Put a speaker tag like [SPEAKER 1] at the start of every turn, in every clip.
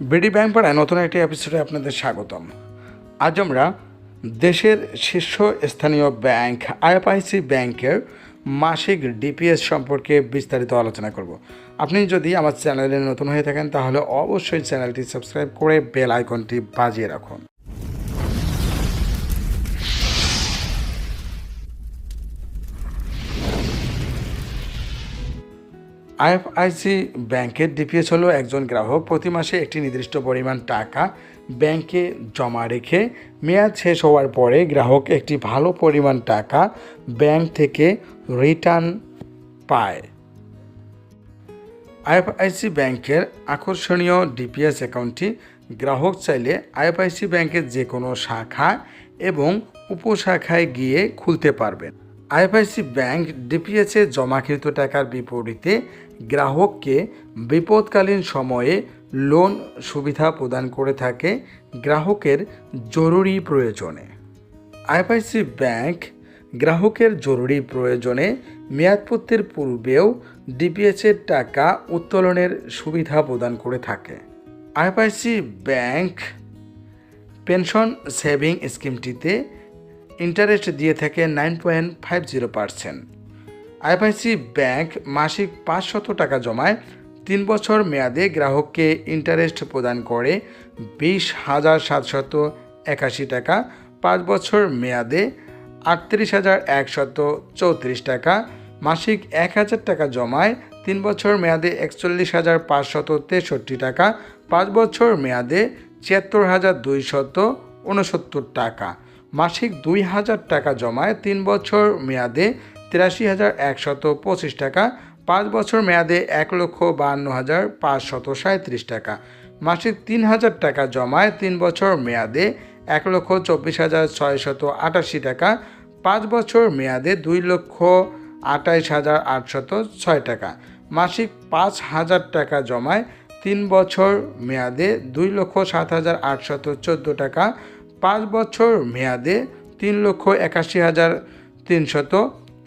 [SPEAKER 1] BD bank পাড়ায় নতুন একটি এপিসোডে আপনাদের স্বাগতম। আজ আমরা দেশের শীর্ষ স্থানীয় ব্যাংক আইএফআইসি ব্যাংকের মাসিক ডিপিএস সম্পর্কে বিস্তারিত আলোচনা করব। আপনি যদি আমার চ্যানেলে নতুন হয়ে থাকেন, তাহলে অবশ্যই চ্যানেলটি সাবস্ক্রাইব করে বেল আইকনটি বাজিয়ে রাখুন। আইএফআইসি ব্যাংকের ডিপিএস হলো একজন গ্রাহক। প্রতি মাসে একটি নির্দিষ্ট পরিমাণ টাকা ব্যাংকে জমা রেখে মেয়াদ শেষ হওয়ার পরে গ্রাহক একটি ভালো পরিমাণ টাকা ব্যাংক থেকে রিটার্ন পায়। আইএফআইসি ব্যাংকের আকর্ষণীয় ডিপিএস অ্যাকাউন্টটি গ্রাহক চাইলে আইএফআইসি ব্যাংকের যে কোনো শাখা এবং উপশাখায় গিয়ে খুলতে পারবেন। আইএফআইসি ব্যাংক ডিপিএসে জমাকৃত টাকার বিপরীতে গ্রাহককে বিপদকালীন সময়ে লোন সুবিধা প্রদান করে থাকে গ্রাহকের জরুরি প্রয়োজনে। আইএফআইসি ব্যাংক গ্রাহকের জরুরি প্রয়োজনে মেয়াদপত্রের পূর্বেও ডিপিএসের টাকা উত্তোলনের সুবিধা প্রদান করে থাকে। আইএফআইসি ব্যাংক পেনশন সেভিং স্কিমটিতে ইন্টারেস্ট দিয়ে থাকে nine point five zero percent. IFIC bank মাসিক পাঁচশত টাকা জমায়। তিন বছর মেয়াদে গ্রাহককে ইন্টারেস্ট প্রদান করে বিশ হাজার সাতশত একাশি টাকা। পাঁচ বছর মেয়াদে আটত্রিশ হাজার একশত চৌত্রিশ টাকা। মাসিক এক হাজার টাকা জমায়। তিন বছর মেয়াদে একচল্লিশ হাজার পাঁচশত তেষট্টি টাকা। পাঁচ বছর মেয়াদে ছিয়াত্তর হাজার দুইশত উনসত্তর টাকা। মাসিক দুই হাজার টাকা জমায় তিন বছর মেয়াদে তিরাশি হাজার একশত পঁচিশ টাকা, পাঁচ বছর মেয়াদে এক লক্ষ বাহান্ন হাজার পাঁচশত সাঁত্রিশ টাকা। মাসিক তিন হাজার টাকা জমায় তিন বছর মেয়াদে এক লক্ষ চব্বিশ হাজার ছয়শত আটাশি টাকা, পাঁচ বছর মেয়াদে দুই লক্ষ আটাইশ হাজার আটশত ছয় টাকা। মাসিক পাঁচ হাজার টাকা জমায় তিন বছর মেয়াদে দুই লক্ষ সাত হাজার আটশত চোদ্দ টাকা পাঁচ বছর মেয়াদে তিন লক্ষ একাশি হাজার তিনশত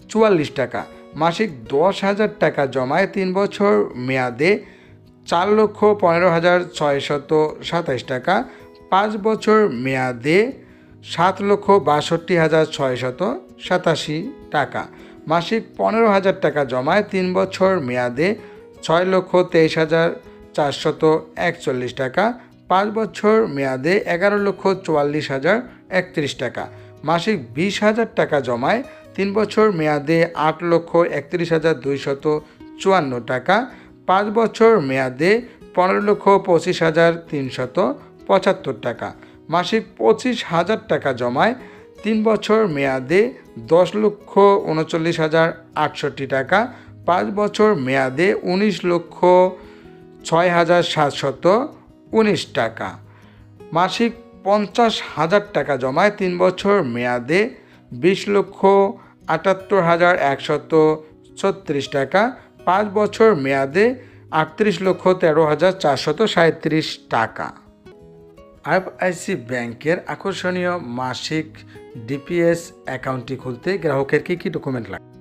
[SPEAKER 1] চুয়াল্লিশ টাকা। মাসিক দশ হাজার টাকা জমায় তিন বছর মেয়াদে চার লক্ষ পনেরো হাজার ছয়শত সাতাইশ টাকা। পাঁচ বছর মেয়াদে সাত লক্ষ বাষট্টি হাজার ছয়শত সাতাশি টাকা। মাসিক পনেরো হাজার টাকা জমায় তিন বছর মেয়াদে ছয় লক্ষ তেইশ হাজার চারশত একচল্লিশ টাকা। পাঁচ বছর মেয়াদে এগারো লক্ষ চুয়াল্লিশ হাজার একত্রিশ টাকা। মাসিক বিশ হাজার টাকা জমায় তিন বছর মেয়াদে আট লক্ষ একত্রিশ হাজার দুইশত চুয়ান্ন টাকা। পাঁচ বছর মেয়াদে পনেরো লক্ষ পঁচিশ হাজার তিনশত পঁচাত্তর টাকা। মাসিক পঁচিশ হাজার টাকা জমায় তিন বছর মেয়াদে দশ লক্ষ উনচল্লিশ হাজার আটষট্টি টাকা। পাঁচ বছর মেয়াদে উনিশ লক্ষ ছয় হাজার সাতশত উনিশ টাকা। মাসিক পঞ্চাশ হাজার টাকা জমায় তিন বছর মেয়াদে বিশ লক্ষ আটাত্তর হাজার একশত ছত্রিশ টাকা। পাঁচ বছর মেয়াদে আটত্রিশ লক্ষ তেরো হাজার চারশত সাঁত্রিশ টাকা। আইএফআইসি ব্যাংকের আকর্ষণীয় মাসিক ডিপিএস অ্যাকাউন্টটি খুলতে গ্রাহকের কী কী ডকুমেন্ট লাগে?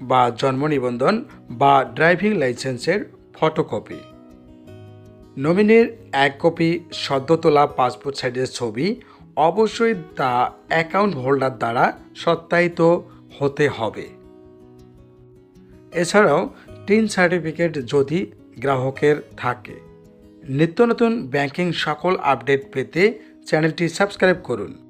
[SPEAKER 1] বা জন্ম নিবন্ধন বা ড্রাইভিং লাইসেন্সের ফটোকপি। নমিনির এক কপি সদ্য তোলা পাসপোর্ট সাইজের ছবি অবশ্যই তা অ্যাকাউন্ট হোল্ডার দ্বারা সত্যায়িত হতে হবে। এছাড়াও টিন সার্টিফিকেট যদি গ্রাহকের থাকে। নিত্য নতুন ব্যাংকিং সকল আপডেট পেতে চ্যানেলটি সাবস্ক্রাইব করুন।